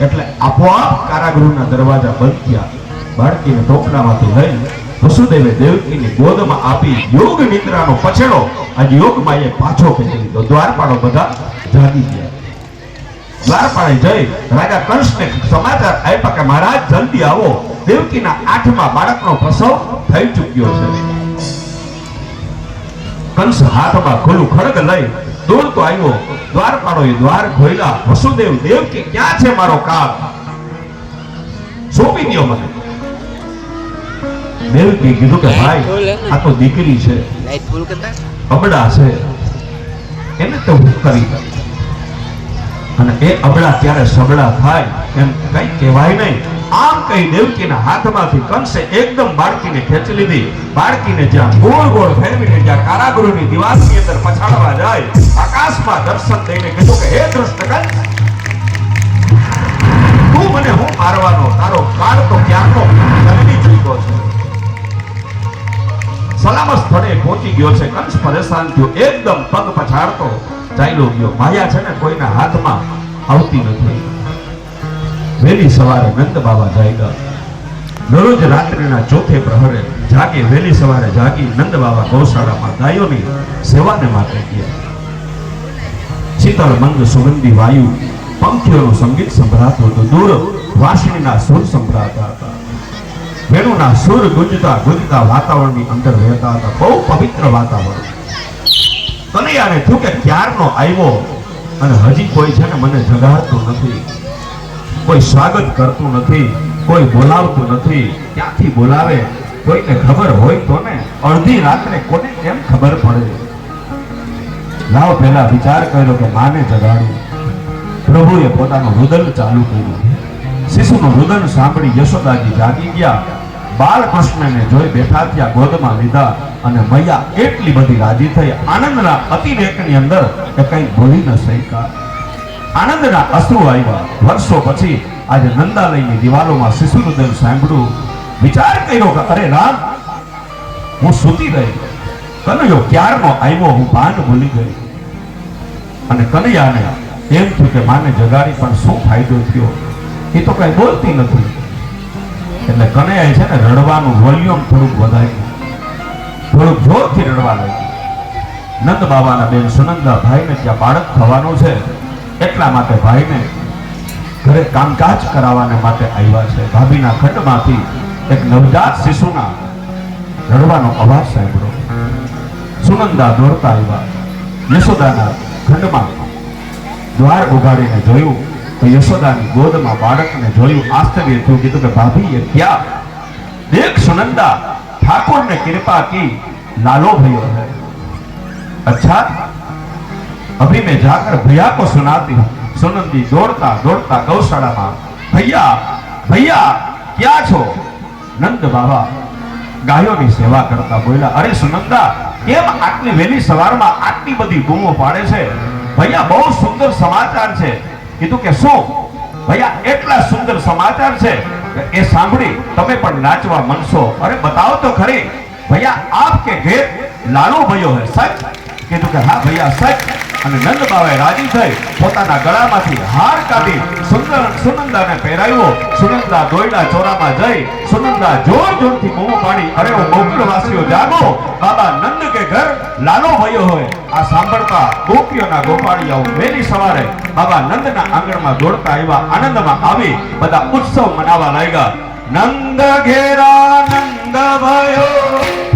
એટલે યોગ નિદ્રાનો પાછો દ્વારપાળો બધા જાગી ગયા. દ્વારપાળે જઈ રાજા કંસને સમાચાર આપ્યા કે, મહારાજ, જલ્દી આવો. દેવકીના આઠમા બાળકનો પ્રસવ થઈ ચૂક્યો છે. કંસ હાથમાં ખોલું ખડગ લઈ દોડતો આવ્યો. દ્વારપાળોએ દ્વાર ખોલ્યા. વસુદેવ દેવ કે ક્યાં છે મારો કાળ? સોંપી દો મને. દેવકી કીધું કે ભાઈ આ તો દીકરી છે. હમણાં અબડા છે. એને તો હું કરી અને એ અબળા ત્યારે સબળા થાય એમ કઈ કહેવાય નહીં. આમ કઈ દેવકીના હાથમાંથી કંસે એકદમ બાળકીને ખેંચી લીધી. બાળકીને જ્યાં ગોળ ગોળ ફેરવીને જ્યાં કારાગૃહની દિવાલની અંદર પછાડવા જાય, આકાશમાં દર્શન દઈને કીધું કે, હે દૃષ્ટકંસ તું મને હું મારવાનો તારો કાળ તો ક્યારનો જલ્દી ચૂક્યો છે? સલામત સ્થળે પહોંચી ગયો છે. કંસ પરેશાન થયો. એકદમ પગ પછાડતો ચાલ્યો ગયો. માયા છે ને કોઈના હાથમાં આવતી નથી. વહેલી સવારે નંદ બાબા જાગ્યા. દરરોજ રાત્રિના ચોથે પ્રહરે જાગે, વહેલી સવારે જાગી નંદ બાબા ગૌશાળામાં ગાયોની સેવાને માટે ગયા. શીતળ, મંગ, સુગંધી, વાયુ, પંખીઓનું સંગીત સંભળાતું હતું. દૂર વાસણીના સુર સંભળાતા હતા. વેણુના સુર ગુંજતા ગુંજતા વાતાવરણની અંદર રહેતા હતા. બહુ પવિત્ર વાતાવરણ. કનૈયાને કે ક્યારનો આવ્યો અને હજી કોઈ છે ને મને જગાડતું નથી, કોઈ સ્વાગત કરતું નથી, કોઈ બોલાવતું નથી. ક્યાંથી બોલાવે? કોઈને ખબર હોય તો ને અડધી રાત્રે કોને કેમ ખબર પડે? લાવ પહેલા વિચાર કર્યો કે માને જગાડું. પ્રભુએ પોતાનું રુદન ચાલુ કર્યું. શિશુનું રુદન સાંભળી યશોદાજી જાગી ગયા. બાલકૃષ્ણને જોઈ બેઠા થયા ગોદમાં લીધા અને મૈયા એટલી બધી રાજી થઈ આનંદના અતિરેકની અંદર એ કંઈ ભૂલી ન શક્યા. આનંદના અશ્રુ આવ્યા. વર્ષો પછી આજે નંદાલયની દિવાલોમાં શિશુ રુદન સાંભળ્યું. વિચાર કર્યો કે, અરે રામ, હું સૂતી રહી કનૈયો ક્યારનો આવ્યો હું ભાન ભૂલી ગઈ. અને કનૈયાને એમ થયું કે માને જગાડી પણ શું ફાયદો થયો? એ તો કઈ બોલતી નથી. એટલે કનૈયાએ છે ને રડવાનું વોલ્યુમ થોડુંક વધાર્યું થોડુંક જોરથી રડવા લાગ્યું. નંદ બાબાના બેન સુનંદા ભાઈને ત્યાં બાળક થવાનું છે. એટલા માટે ભાઈને ઘરે કામકાજ કરાવવાને માટે આવ્યા છે. ભાભીના ખંડમાંથી એક નવજાત શિશુના રડવાનો અવાજ સાંભળ્યો સુનંદા દોડતા આવ્યા. યશોદાના ખંડમાં દ્વાર ઉગાડીને જોયું. યશોદાની ગોદમાં બાળકને જોયું આશ્ચર્ય થયું. કીધું કે ભાભી એ ક્યાં? દેખ સુનંદા, ઠાકોરને કૃપા કી લાલો ભયો હૈ. અચ્છા, અભી મેં જાકર ભૈયા કો સુનાતી સુનંદી દોડતા દોડતા ગૌશાળામાં, ભૈયા ભૈયા, ક્યાં છો? નંદ બાબા ગાયોની સેવા કરતા બોલ્યા, અરે સુનંદા, કેમ આટલી વહેલી સવારમાં આટલી બધી બૂમો પાડે છે? ભૈયા, બહુ સુંદર સમાચાર છે. કીધું કે શું? ભૈયા, એટલા સુંદર સમાચાર છે એ સાંભળી તમે પણ નાચવા મનશો અરે, બતાવો તો ખરી. ભૈયા આપ કે ઘેર લાલો ભયો હે, સચ? કીધું કે હા ભૈયા, સચ. અને નંદ બાબાએ રાજી થઈ પોતાના ગળામાંથી હાર કાઢી સુંદર સુનંદાને પહેરાવ્યો. સુનંદા દોયડા ચોરામાં જઈ સુનંદા જોર જોરથી બૂમો પાડી અરે ઓ ગોકુળવાસીઓ જાગો. બાબા નંદ કે ઘર લાલો ભયો હોય. આ સાંભળતા ગોપીઓના ગોપાળિયાઓ વહેલી સવારે બાબા નંદના આંગણમાં દોડતા આવ્યા. આનંદમાં આવી બધા ઉત્સવ મનાવવા લાગ્યા. નંદ ઘેરા નંદ ભયો.